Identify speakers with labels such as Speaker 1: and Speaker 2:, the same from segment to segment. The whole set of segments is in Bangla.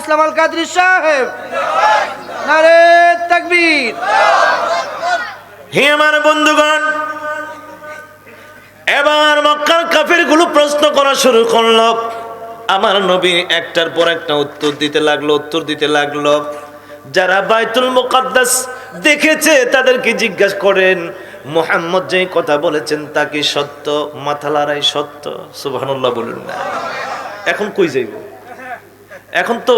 Speaker 1: ইসলাম আল সাহেব। নারে তাকবীর।
Speaker 2: হে আমার বন্ধুগণ, এবার মক্কার কাফিরগুলো প্রশ্ন করা শুরু করল। আমার নবী একটার পর একটা উত্তর দিতে লাগল, উত্তর দিতে লাগল। যারা বাইতুল মুকাদ্দাস দেখেছে, তাদেরকে জিজ্ঞাসা করেন, মোহাম্মদ যে কথা বলেছেন তাকে সত্য? মাথা লড়াই সত্য? সুবহানাল্লাহ বলুন না। এখন কই যাইব? এখন তো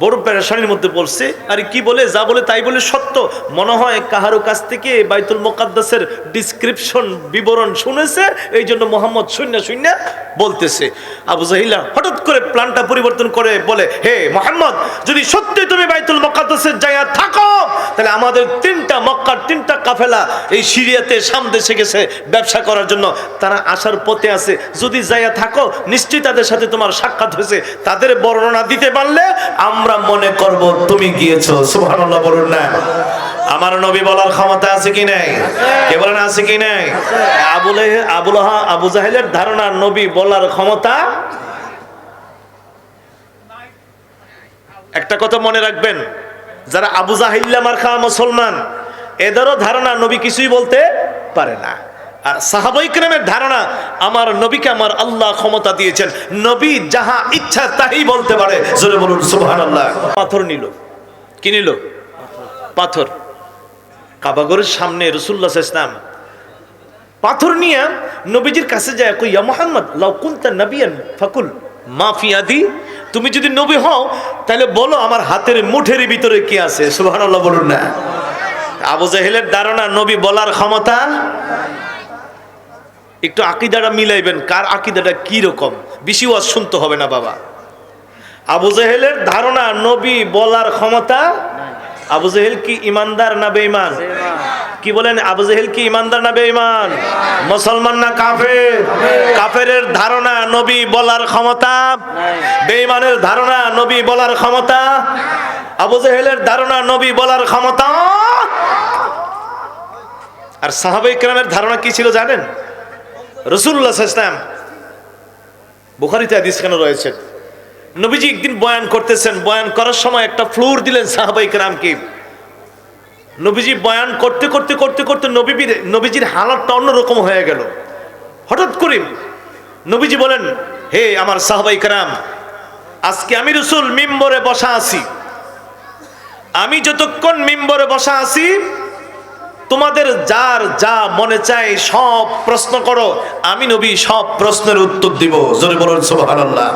Speaker 2: বড় পেরেশানির মধ্যে পড়ছে। আর কি বলে? যা বলে তাই বলে সত্য। মনে হয় কাহারো কাছ থেকে বাইতুল মোকাদ্দাসের ডিসক্রিপশন বিবরণ শুনেছে এই জন্য মোহাম্মদ শূন্য শূন্য বলতেছে। আবু জাহিলা হঠাৎ করে প্ল্যানটা পরিবর্তন করে বলে, হে মোহাম্মদ, যদি সত্যি তুমি বাইতুল মোকাদ্দাসের জায়গা থাকো, তাহলে আমাদের তিনটা মক্কার তিনটা কাফেলা এই সিরিয়াতে এসে গেছে ব্যবসা করার জন্য। তারা আসার পথে আছে। যদি জায়গা থাকো, নিশ্চয়ই তাদের সাথে তোমার সাক্ষাৎ হয়েছে। তাদের বর্ণনা দিতে পারলে আমরা মনে করব, তুমি গিয়েছো। সুবহানাল্লাহ বলুন না। আমার নবী বলার ক্ষমতা আছে কি নাই? কে বলেন আছে কি নাই? আবুল আবুল আবু জাহেলের ধারণা নবী বলার ক্ষমতা একটা কথা মনে রাখবেন, যারা আবু জাহিল্লা মার্খা মুসলমান, এদেরও ধারণা নবী কিছুই বলতে পারে না। আর সাহাবাইকরামের ধারণা, আমার নবীকে আমার আল্লাহ ক্ষমতা দিয়েছেন। নবী যাহা ইচ্ছা তাই বলতে পারে। পাথর নিল। কি নিল? পাথর। কাবাগরের সামনে রসুল্লাহ ইসলাম পাথর নিয়ে নবীজির কাছে যায়, কই, ইয়া মোহাম্মদ, লাউ কুনতা নবিয়ান ফাকুল মাফিয়াদি তুমি যদি নবী হও, তাহলে বলো, আমার হাতের মুঠের ভিতরে কি আছে? সুবহানাল্লাহ বলুন না। আবু জাহেলের ধারণা, নবী বলার ক্ষমতা একটু আকিদাটা মিলাইবেন কার আকিদাটা কি রকম বেশি ওয়াজ শুনতে হবে না বাবা। আবু জাহেলের ধারণা নবী বলার ক্ষমতা আবু জাহেল কি ইমানদার না বেঈমান? কি বলেন আবু জাহেল কি ইমানদার না বেঈমান? মুসলমান না কাফের? কাফেরের ধারণা নবী বলার ক্ষমতা? বেঈমানের ধারণা নবী বলার ক্ষমতা? আবু জাহেলের ধারণা নবী বলার ক্ষমতা? আর সাহাবাই কেরামের ধারণা কি ছিল জানেন? রসুল্লাহ ইসলাম বুখারিতে হাদিস কেন রয়েছেন নবীজি একদিন বয়ান করতেছেন, বয়ান করার সময় একটা ফ্লোর দিলেন সাহাবাই কেরামকে নবীজি বয়ান করতে করতে করতে করতে নবীর নবীজির হালাতটা অন্যরকম হয়ে গেল। হঠাৎ করে নবীজি বলেন, হে আমার সাহাবাই কেরাম, আজকে আমি রসুল মিম্বরে বসা আছি। আমি যতক্ষণ মিম্বরে বসা আছি তোমাদের যার যা মনে চায় সব প্রশ্ন করো। আমি নবী, সব প্রশ্নের উত্তর দিব। জোরে বলুন, সুবহানাল্লাহ।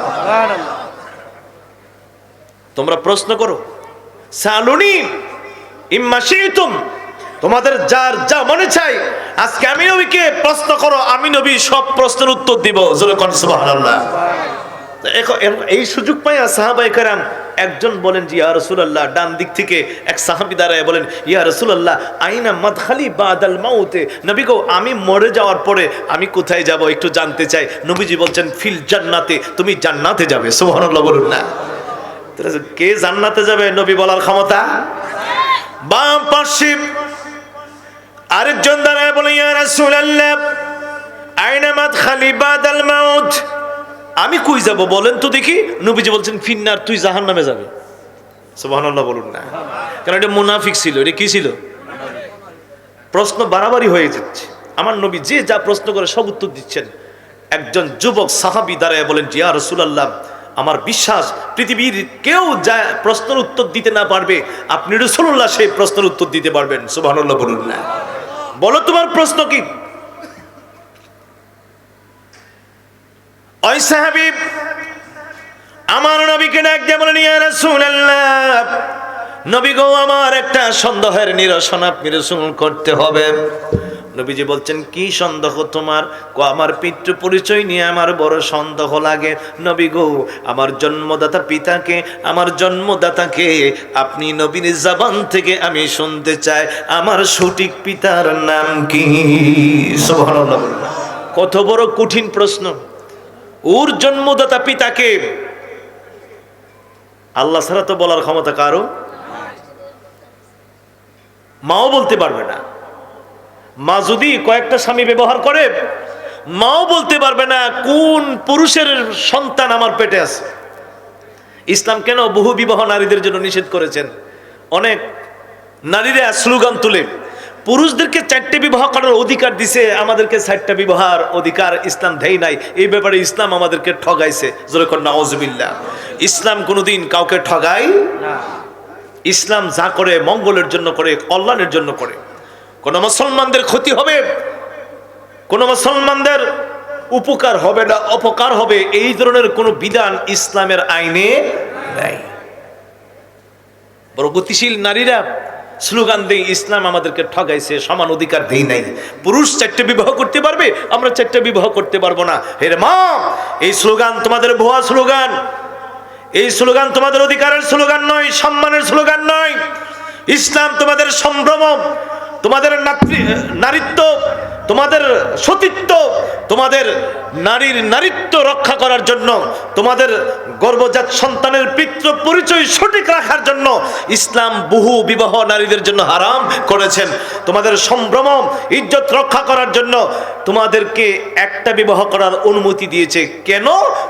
Speaker 2: তোমরা প্রশ্ন করো। সালুনি ইম্মা শিতুম তোমাদের যার যা মনে চাই আজকে আমি নবীকে প্রশ্ন করো। আমি নবী, সব প্রশ্নের উত্তর দিব। জোরে কোন, সুবহানাল্লাহ। এই সুযোগ পাইয়া সাহাবাই কারাম একজন বলেন যে, ইয়া রসুলাল্লাহ ডান দিক থেকে এক সাহাবি দাঁড়ায় বলেন, ইয়া রসুলাল্লাহ, আইনা মাদখালি বাদাল মাউতে? নবী গো, আমি মরে যাওয়ার পরে আমি কোথায় যাব একটু জানতে চাই। নবীজি বলছেন, ফিল জান্নাতে, তুমি জান্নাতে যাবে। সুবহানাল্লাহ বলুন না। কে জান্নাতে যাবে নবী বলার ক্ষমতা? বাম পাশে আরেকজন দাঁড়ায় বলে ইয়া রাসূলুল্লাহ, আইনা মাদখালি বাদাল মাউত? আমি কই যাব বলেন তো দেখি। নবীজি বলছেন, ফিন্নার, তুই জাহান নামে যাবে। সুবহানাল্লাহ বলুন না। কারণ এটা মুনাফিক ছিল, এটা কি ছিল? প্রশ্ন বাড়াবাড়ি হয়ে যাচ্ছে। আমার নবী যে যা প্রশ্ন করে সব উত্তর দিচ্ছেন। একজন যুবক সাহাবি দাঁড়ায় বলেন জিয়া রসুলাল্লাহ, আমার বিশ্বাস, পৃথিবীর কেউ যা প্রশ্নের উত্তর দিতে না পারবে, আপনি রসুল্লাহ সেই প্রশ্নের উত্তর দিতে পারবেন। সুবহানাল্লাহ বলুন না। বলো তোমার প্রশ্ন কি? ওই সাহাবি আমার নবীকে ডাক দিয়ে বলেন, ইয়া নবী গো, আমার একটা সন্দেহের নিরসন আপনি রসুল করতে হবে। নবীজি বলছেন, কি সন্দেহ তোমার? আমার পিতৃ পরিচয় নিয়ে আমার বড় সন্দেহ লাগে। নবী গো, আমার জন্মদাতা পিতাকে, আমার জন্মদাতাকে আপনি নবীর জবান থেকে আমি শুনতে চাই। আমার সঠিক পিতার নাম কি? কত বড় কঠিন প্রশ্ন। ওর জন্মদাতা পিতাকে। আল্লাহ ছাড়া তো বলার ক্ষমতা কারও? মাও বলতে পারবে না। মা যদি কয়েকটা স্বামী ব্যবহার করে, মাও বলতে পারবে না কোন পুরুষের সন্তান আমার পেটে আছে। ইসলাম কেন বহু বিবাহ নারীদের জন্য নিষেধ করেছেন? অনেক নারীরা স্লোগান তুলে। পুরুষদেরকে চারটে বিবাহ করার অধিকার দিছে, আমাদেরকে চারটা বিবাহের অধিকার ইসলাম দেয় নাই। এই ব্যাপারে ইসলাম আমাদেরকে ঠগাইছে। যেরকম ইসলাম কোনোদিন কাউকে ঠগায়
Speaker 1: না।
Speaker 2: ইসলাম যা করে, মঙ্গলের জন্য করে, কল্যাণের জন্য করে। কোন মুসলমানদের ক্ষতি হবে, কোন মুসলমানদের উপকার হবে না, অপকার হবে, এই ধরনের কোনো বিধান ইসলামের আইনে নাই। বড় গতিশীল নারীরা স্লোগান দেই ইসলাম আমাদেরকে ঠগাইছে, সমান অধিকার দেই নাই। পুরুষ চারটে বিবাহ করতে পারবে, আমরা চারটে বিবাহ করতে পারব না। হেরে মা এই স্লোগান তোমাদের ভুয়া স্লোগান। এই স্লোগান তোমাদের অধিকারের স্লোগান নয়, সম্মানের স্লোগান নয়। ইসলাম তোমাদের সম্ভ্রম, তোমাদের নারীত্ব তোমাদের সতীত্ব, তোমাদের নারীর নারীত্ব রক্ষা করার জন্য, তোমাদের গর্ভজাত সন্তানের পিতৃ পরিচয় সঠিক রাখার জন্য ইসলাম বহু বিবাহ নারীদের জন্য হারাম করেছেন। তোমাদের সম্ভ্রম ইজ্জত রক্ষা করার জন্য তোমাদেরকে একটা বিবাহ করার অনুমতি দিয়েছে। কেন?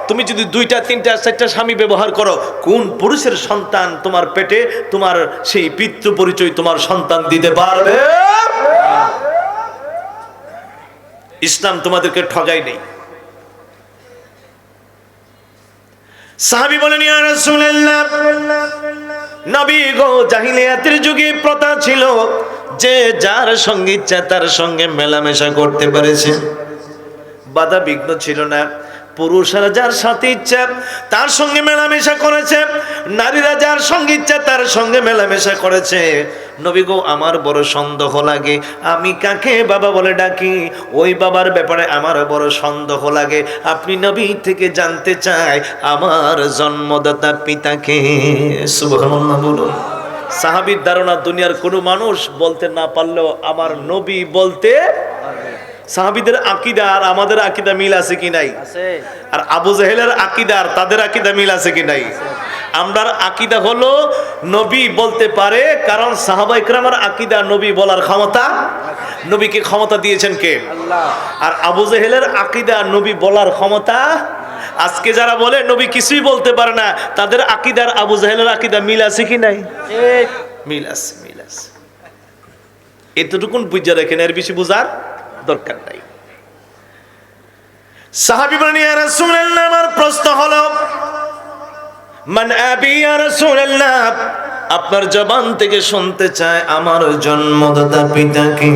Speaker 2: তুমি যদি দুইটা, তিনটা, চারটা স্বামী ব্যবহার করো, কোন পুরুষের সন্তান তোমার পেটে তোমার সেই পিতৃ পরিচয় তোমার সন্তান দিতে পারবে? ইসলাম তোমাদেরকে ঠগাই নেই। সাহাবি বলেন নবী গো, জাহিলিয়াতের যুগে প্রথা ছিল যে যার সঙ্গে ইচ্ছা তার সঙ্গে মেলামেশা করতে পেরেছে। বাধা বিঘ্ন ছিল না। পুরুষরা যার সাথে ইচ্ছা তার সঙ্গে মেলামেশা করেছে। নারীরা যার সঙ্গে ইচ্ছা তার সঙ্গে মেলামেশা করেছে। নবী গো আমার বড় সন্দেহ লাগে। আমি কাকে বাবা বলে ডাকি? ওই বাবার ব্যাপারে আমার বড় সন্দেহ লাগে। আপনি নবী থেকে জানতে চাই আমার জন্মদাতা পিতাকে। সুবহানাল্লাহ বলুন। সাহাবীর ধারণা দুনিয়ার কোনো মানুষ বলতে না পারলেও আমার নবী বলতে সাহাবিদের আকিদা আর আমাদের আকিদা মিল আছে কি নাই? আর আবু জাহেলের আকিদা আর তাদের আকিদা মিল আছে কি নাই? আমরার আকিদা হলো নবী বলতে পারে কারণ সাহাবা ইকরামের আকিদা নবী বলার ক্ষমতা। নবীকে ক্ষমতা দিয়েছেন কে? আর আবু জাহেলের আকিদা নবী বলার ক্ষমতা আজকে যারা বলে নবী কিছুই বলতে পারে না তাদের আকিদার আবু জাহেলের আকিদা মিল আছে কি নাই? মিল আছে মিল আছে। এতটুকুন বুঝা রাখেন এর বেশি বুঝার দরকার নাই। সাহাবি ইয়া আমার প্রশ্ন হলো মান আবি ইয়া রাসূলুল্লাহ। আপনার জবান থেকে শুনতে চায় আমার জন্মদাতা পিতাকে।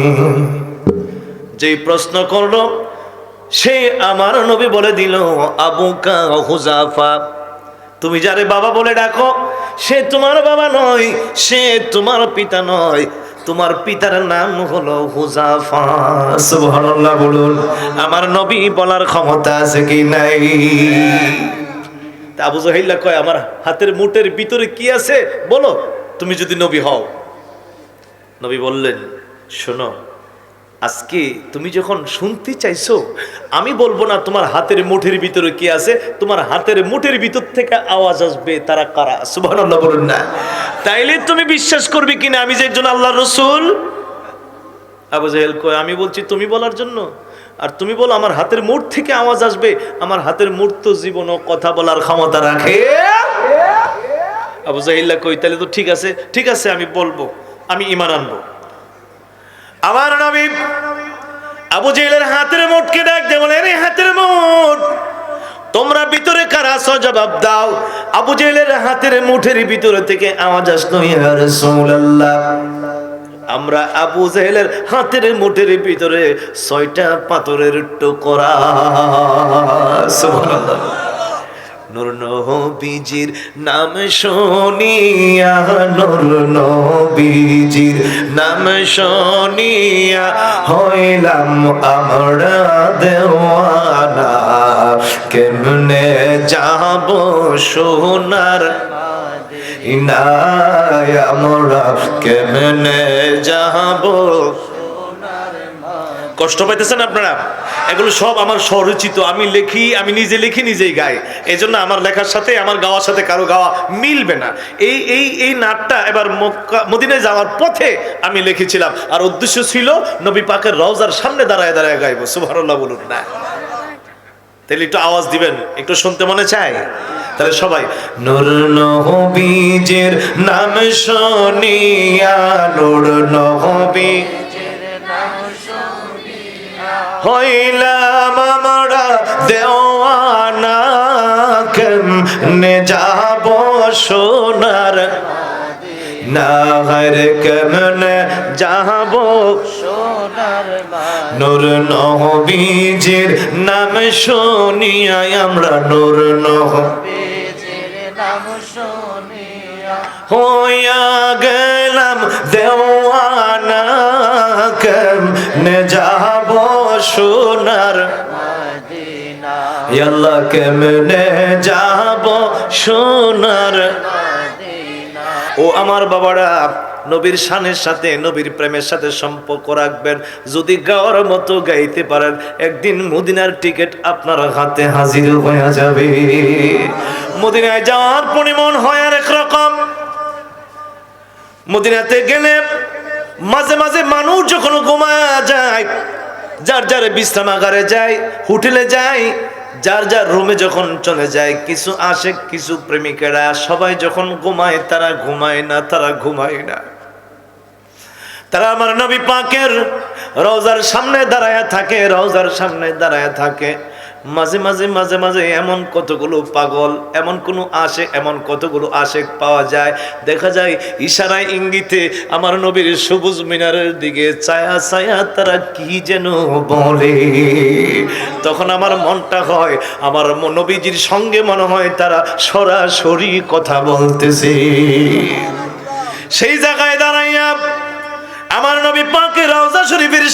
Speaker 2: যেই প্রশ্ন করল, সে আমার নবী বলে দিল, আবু কা হুজাফা তুমি যারে বাবা বলে ডাকো, সে তোমার বাবা নয়, সে তোমার পিতা নয়। তোমার পিতার নাম হলো হুজাফা বলুন, আমার নবী বলার ক্ষমতা আছে কি নাই? আবু জাহিল্লা কয়, আমার হাতের মুঠের ভিতরে কি আছে? বলো, তুমি যদি নবী হও। নবী বললেন, শোনো, আজকে তুমি যখন শুনতে চাইছো, আমি বলব না তোমার হাতের মুঠের ভিতরে কি আছে, তোমার হাতের মুঠের ভিতর থেকে আওয়াজ আসবে, তারা কারা? সুবহানাল্লাহ বলুন না। তাইলে তুমি বিশ্বাস করবে কিনা? আমি যে একজন আল্লাহ রসুল। আবু জাহেল কয়, আমি বলছি তুমি বলার জন্য। আর তুমি বলো, আমার হাতের মুঠ থেকে আওয়াজ আসবে। আমার হাতের মুঠ তো জীবন ও কথা বলার ক্ষমতা রাখে। আবু জাহিল্লা কই, তাহলে তো ঠিক আছে। ঠিক আছে, আমি বলব, আমি ইমান আনব। আমার নবী আবু জেলের হাতের মুঠকে ডাক দে বলে হাতের মুঠ, তোমরা ভিতরে কারা আছো? জবাব দাও। আবু জেলের হাতের মুঠের ভিতরে থেকে আওয়াজ আসলো, ইয়া রাসূলুল্লাহ। আমরা আবু জেহেলের হাতের মুঠের ভিতরে ছয়টা পাথরের টুকরা। নূর নবীজির নাম শুনিয়া, নূর নবীজির নাম শুনিয়া হইলাম আমরা দেওয়ানা। কেমনে যাব সোনার কষ্ট পাইতেছেন আপনারা? এগুলো সব আমার স্বরচিত। আমি লিখি, আমি নিজে লিখি, নিজেই গাই। এই জন্য আমার লেখার সাথে, আমার গাওয়ার সাথে কারও গাওয়া মিলবে না। এই এই এই নাটটা এবার মদিনায় যাওয়ার পথে আমি লিখেছিলাম। আর উদ্দেশ্য ছিল নবী পাকের রওজার সামনে দাঁড়ায় দাঁড়ায় গাইবো। সুবহানাল্লাহ বলুন না। তাহলে একটু আওয়াজ দিবেন, একটু শুনতে মনে চায়? তাহলে সবাই, নূর নবীজের নাম শুনিয়া, নূর নবী হইলাম আমরা দেওয়ানা কেমনে যাব সোনার নাহর কেমনে যাব? নূর নবীজির নাম শুনিয়া আমরা নূর নহ হইয়া গেলাম দেওয়ানা কেমনে যাব সোনার আল্লাহ কেমনে যাব সোনার ও আমার বাবারা নবীর শানের সাথে, নবীর প্রেমের সাথে সম্পর্ক রাখবেন। যদি গাওয়ার মতো গাইতে পারেন, একদিন মদিনার টিকিট আপনার হাতে হাজির হয়ে যাবে। মদিনায় যাওয়ার পরিমণ হয় আর একরকম মদিনাতে গেলে মাঝে মাঝে মানুষ যখন ঘুমায় যায়, যার যার বিশ্রামাগারে যায়, হোটেলে যায়, যার যার রুমে যখন চলে যায়, কিছু আসে, কিছু প্রেমিকেরা সবাই যখন ঘুমায়, তারা ঘুমায় না, তারা ঘুমায় না। তারা আমার নবী পাকের রওজার সামনে দাঁড়ায় থাকে, রওজার সামনে দাঁড়ায় থাকে। মাঝে মাঝে মাঝে মাঝে এমন কতগুলো পাগল, এমন কোনো আসে এমন কতগুলো আশেক পাওয়া যায়। দেখা যায় ইশারায় ইঙ্গিতে আমার নবীর সবুজ মিনারের দিকে ছায়া ছায়া তারা কি যেন বলে। তখন আমার মনটা হয়, আমার নবীজির সঙ্গে মনে হয় তারা সরাসরি কথা বলতেছে। সেই জায়গায়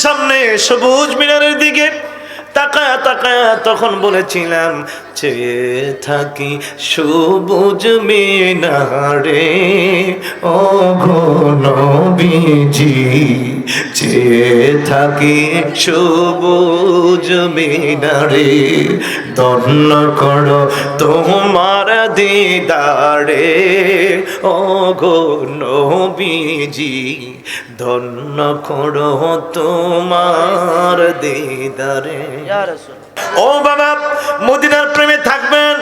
Speaker 2: সামনে সবুজ মিনারের দিকে তাকায়া তাকায়া তখন বলেছিলাম চেয়ে থাকি সবুজ মিনারে। ও গো নবীজি, চেয়ে থাকি সবুজ মিনারে। দন্ন করো তোমার দিদারে। ও গো নবীজি, ধন্য করো তোমার দিদারে। ও বাবা, মদিনার প্রেমে থাকবেন।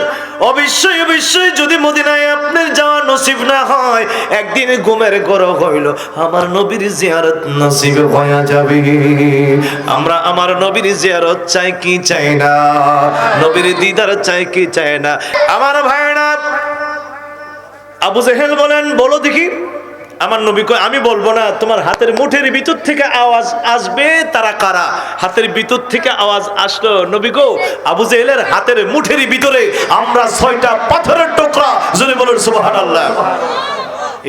Speaker 2: অবশ্যই অবশ্যই যদি মদিনায় আপনার যাওয়া নসিব না হয়, একদিন ঘুমের গরো হইল। আমার নবীর জিয়ারত নসিব হয়ে যাবে। আমরা আমার নবীর জিয়ারত চাই কি চাই না? নবীর দিদার চাই কি চাই না? আমার ভাইরা, আবু জেহেল বলেন, বলো দেখি। আমার নবী কয়, আমি বলব না, তোমার হাতের মুঠের ভিতর থেকে আওয়াজ আসবে, তারা কারা? হাতের ভিতর থেকে আওয়াজ আসলো। নবী গো, আবু জেহেলের হাতের মুঠের ভিতরে আমরা ছয়টা পাথরের টুকরা যদি বলুন সুবহানাল্লাহ।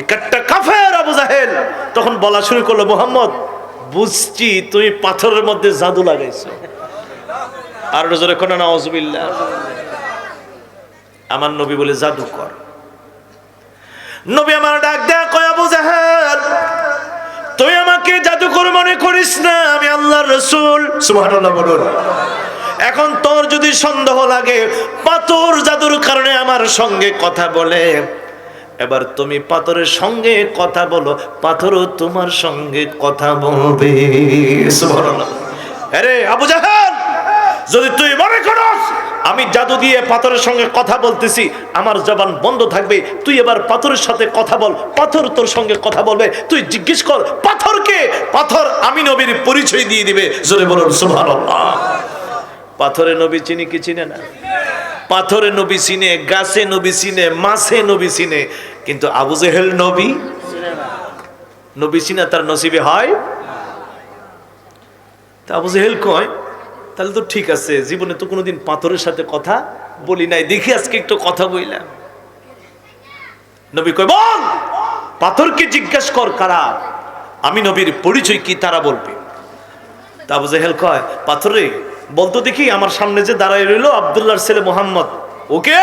Speaker 2: একটা কাফের আবু জাহেল তখন বলা শুরু করল, মোহাম্মদ, বুঝছি তুমি পাথরের মধ্যে জাদু লাগাইছো। আর জোরে কোনো নওয়াজবিল্লাহ আমার নবী বলে, জাদু কর। নবী আমার ডাক দেয়া কয় জাহেল, তুই আমাকে জাদুকর মনে করিস না, আমি আল্লাহর রসুল। সুবহানাল্লাহ বলুন। এখন তোর যদি সন্দেহ লাগে, পাথর জাদুর কারণে আমার সঙ্গে কথা বলে। এবার তুমি পাথরের সঙ্গে কথা বলো, পাথরও তোমার সঙ্গে কথা বলবে। আবু জাহেল যদি তুই মনে করস, আমি জাদু দিয়ে পাথরের সঙ্গে কথা বলতেছি, আমার জবান বন্ধ থাকবে, তুই এবার পাথরের সাথে কথা বল, পাথর তোর সঙ্গে কথা বলবে, তুই জিজ্ঞেস কর পাথরকে পাথর আমি নবীর পরিচয় দিয়ে দিবে, জোরে বলুন, সুবহানাল্লাহ। পাথরে নবী চিনি কি চিনে না? পাথরে নবী চিনে, গাছে নবী চিনে, মাছে নবী চিনে, কিন্তু আবু জেহেল নবী নবী চিনা তার নসিবে হয়? তা আবু জেহেল কয় তাহলে তো ঠিক আছে, জীবনে তো কোনোদিন পাথরের সাথে কথা বলি নাই। দেখি আজকে একটু কথা বইলাম। নবী কয়, বল! পাথরকে জিজ্ঞেস কর কারা? আমি নবীর পরিচয় কি তারা বলবে? তা আবু জেহেল কয়, পাথরে বলতো দেখি আমার সামনে যে দাঁড়ায় রইল আব্দুল্লাহর ছেলে মোহাম্মদ। ওকে?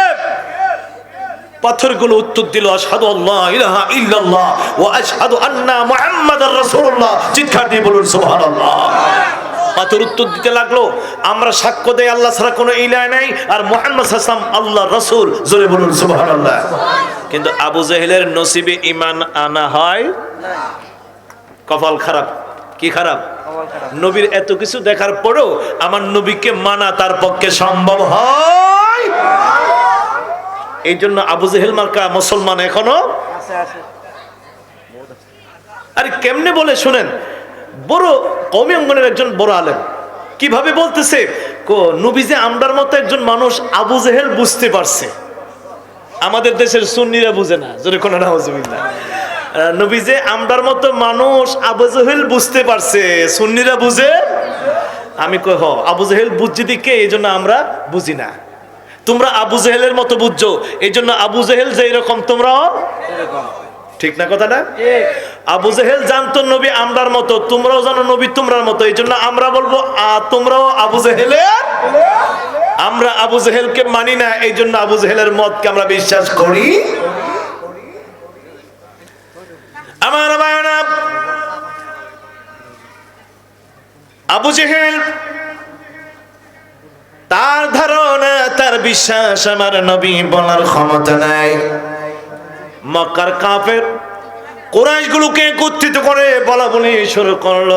Speaker 2: পাথরগুলো উত্তর দিল, আশহাদু আল্লাহ ইলাহা ইল্লাল্লাহ ওয়া আশহাদু আন্না মুহাম্মাদার রাসূলুল্লাহ। চিৎকার দিয়ে বলুন, সুবহানাল্লাহ। পাথর উত্তর দিতে লাগল। আমরা সাক্ষ্য দেয় আল্লাহ ছাড়া কোনো ইলাহ নাই। আর মোহাম্মদ হাসাম আল্লাহ রসুল জোরে বলুন সুবহানাল্লাহ। কিন্তু আবু জাহেলের নসিবে ইমান আনা হয় কপাল খারাপ। কি খারাপ? নবীর এত কিছু দেখার পরও আমার নবীকে মানা তার পক্ষে সম্ভব হয়। এই জন্য আবু জেহেল মার্কা মুসলমান
Speaker 1: এখনও
Speaker 2: আরে কেমনে বলে শুনেন? বড় কৌমি অঙ্গনের একজন বড় আলেম। কীভাবে বলতেছে? নবী আমরার মতো একজন মানুষ আবু জেহেল বুঝতে পারছে। আমাদের দেশের সুন্নিরা বুঝে না যদি কোনো না নবী যে আমরার মতো মানুষ আবু জেহেল বুঝতে পারছে, সুন্নিরা বুঝে? আমি কই, হ, আবু জেহেল বুঝছি দিকে এই জন্য আমরা বুঝি না। তোমরা আবু জেহেলের মতো বুঝছ, এই জন্য আবু জেহেল যে এরকম তোমরাও?
Speaker 1: এরকম।
Speaker 2: ঠিক না কথাটা? আবু জেহেল জানতো নবী আমরার মতো, তোমরাও জানো নবী তোমরার মতো এই জন্য আমরা বলব তোমরাও আবু জেহেলের? আমরা আবু জেহেলকে মানি না এই জন্য আবু জেহেলের মতকে আমরা বিশ্বাস করি। আমার আবু জেহেল তার ধারণা, তার বিশ্বাস আমার নবী বলার ক্ষমতা নাই। মক্কার কাফের কোরআশগুলোকে একত্রিত করে বলা বলি শুরু করল।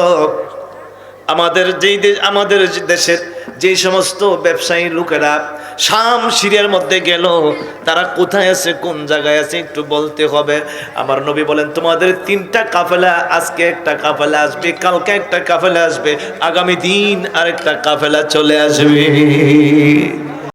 Speaker 2: আমাদের যেই দেশ আমাদের দেশের যে সমস্ত ব্যবসায়ী লোকেরা শাম সিরিয়ার মধ্যে গেল, তারা কোথায় আছে, কোন জায়গায় আছে একটু বলতে হবে। আমার নবী বলেন, তোমাদের তিনটা কাফেলা, আজকে একটা কাফেলা আসবে, কালকে একটা কাফেলা আসবে, আগামী দিন আরেকটা কাফেলা চলে আসবে।